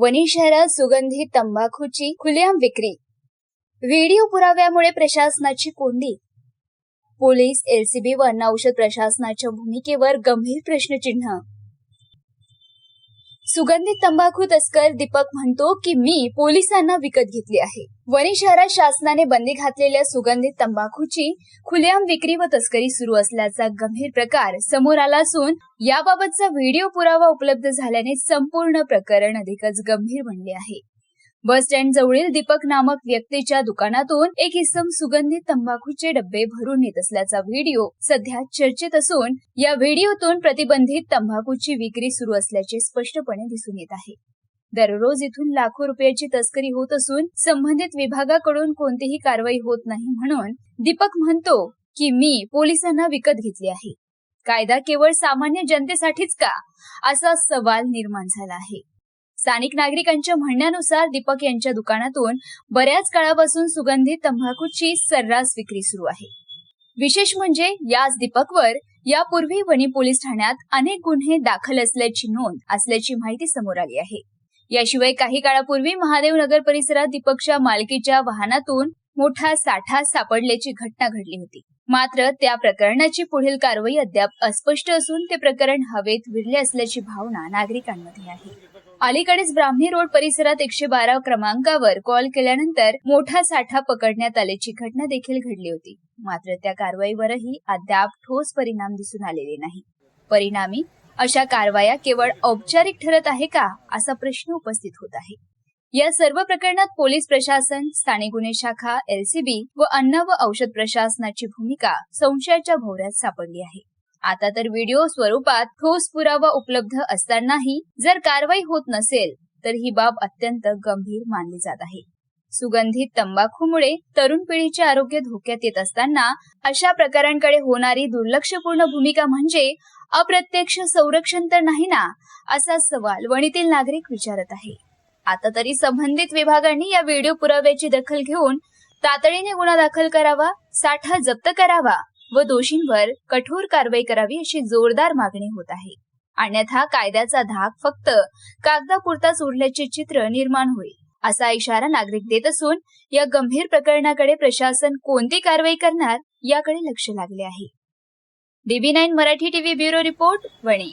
वणी शहरात सुगंधी तंबाखूची खुलेआम विक्री. व्हिडिओ पुराव्यामुळे प्रशासनाची कोंडी. पोलीस एलसीबी व अन्न औषध प्रशासनाच्या भूमिकेवर गंभीर प्रश्नचिन्ह. सुगंधित तंबाखू तस्कर दीपक म्हणतो की मी पोलिसांना विकत घेतली आहे. वणी शहरात शासनाने बंदी घातलेल्या सुगंधित तंबाखूची खुलेआम विक्री व तस्करी सुरू असल्याचा गंभीर प्रकार समोर आला असून याबाबतचा व्हिडिओ पुरावा उपलब्ध झाल्याने संपूर्ण प्रकरण अधिकच गंभीर बनले आहे. बस स्टँड जवळील दीपक नामक व्यक्तीच्या दुकानातून एक इसम सुगंधित तंबाखूचे डब्बे भरून नेत असल्याचा व्हिडिओ सध्या चर्चेत असून या व्हिडिओतून प्रतिबंधित तंबाखूची विक्री सुरू असल्याचे स्पष्टपणे दिसून येत आहे. दररोज इथून लाखो रुपयाची तस्करी होत असून संबंधित विभागाकडून कोणतीही कारवाई होत नाही म्हणून दीपक म्हणतो की मी पोलिसांना विकत घेतली आहे. कायदा केवळ सामान्य जनतेसाठीच का? असा सवाल निर्माण झाला आहे. स्थानिक नागरिकांच्या म्हणण्यानुसार दीपक यांच्या दुकानातून बऱ्याच काळापासून सुगंधित तंबाखूची सर्रास विक्री सुरू आहे. विशेष म्हणजे याच दीपकवर यापूर्वी वणी पोलीस ठाण्यात अनेक गुन्हे दाखल असल्याची नोंद असल्याची माहिती समोर आली आहे. याशिवाय काही काळापूर्वी महादेव नगर परिसरात दीपकच्या मालकीच्या वाहनातून मोठा साठा सापडल्याची घटना घडली होती. मात्र त्या प्रकरणाची पुढील कारवाई अद्याप अस्पष्ट असून ते प्रकरण हवेत विरले असल्याची भावना नागरिकांमध्ये आहे. अलीकडेच ब्राह्मणी रोड परिसरात एकशे बारा क्रमांकावर कॉल केल्यानंतर मोठा साठा पकडण्यात आल्याची घटना देखील घडली होती. मात्र त्या कारवाईवरही अद्याप ठोस परिणाम दिसून आलेले नाही. परिणामी अशा कारवाया केवळ औपचारिक ठरत आहे का असा प्रश्न उपस्थित होत आहे. या सर्व प्रकरणात पोलीस प्रशासन स्थानिक गुन्हे शाखा एलसीबी व अन्न व औषध प्रशासनाची भूमिका संशयाच्या भोवऱ्यात सापडली आहे. आता तर व्हिडिओ स्वरूपात ठोस पुरावा उपलब्ध असतानाही जर कारवाई होत नसेल तर ही बाब अत्यंत गंभीर मानली जात आहे. सुगंधित तंबाखूमुळे तरुण पिढीचे आरोग्य धोक्यात येत असताना अशा प्रकारांकडे होणारी दुर्लक्षपूर्ण भूमिका म्हणजे अप्रत्यक्ष संरक्षण तर नाही ना असा सवाल वणीतील नागरिक विचारत आहे. आता तरी संबंधित विभागांनी या व्हिडिओ पुराव्याची दखल घेऊन तातडीने गुन्हा दाखल करावा साठा जप्त करावा व दोषींवर कठोर कारवाई करावी अशी जोरदार मागणी होत आहे. अन्यथा कायद्याचा धाक फक्त कागदापुरताच सोडल्याचे चित्र निर्माण होईल. असा इशारा नागरिक देत असून या गंभीर प्रकरणाकडे प्रशासन कोणती कारवाई करणार याकडे लक्ष लागले आहे. DB nine Marathi TV bureau report Wani.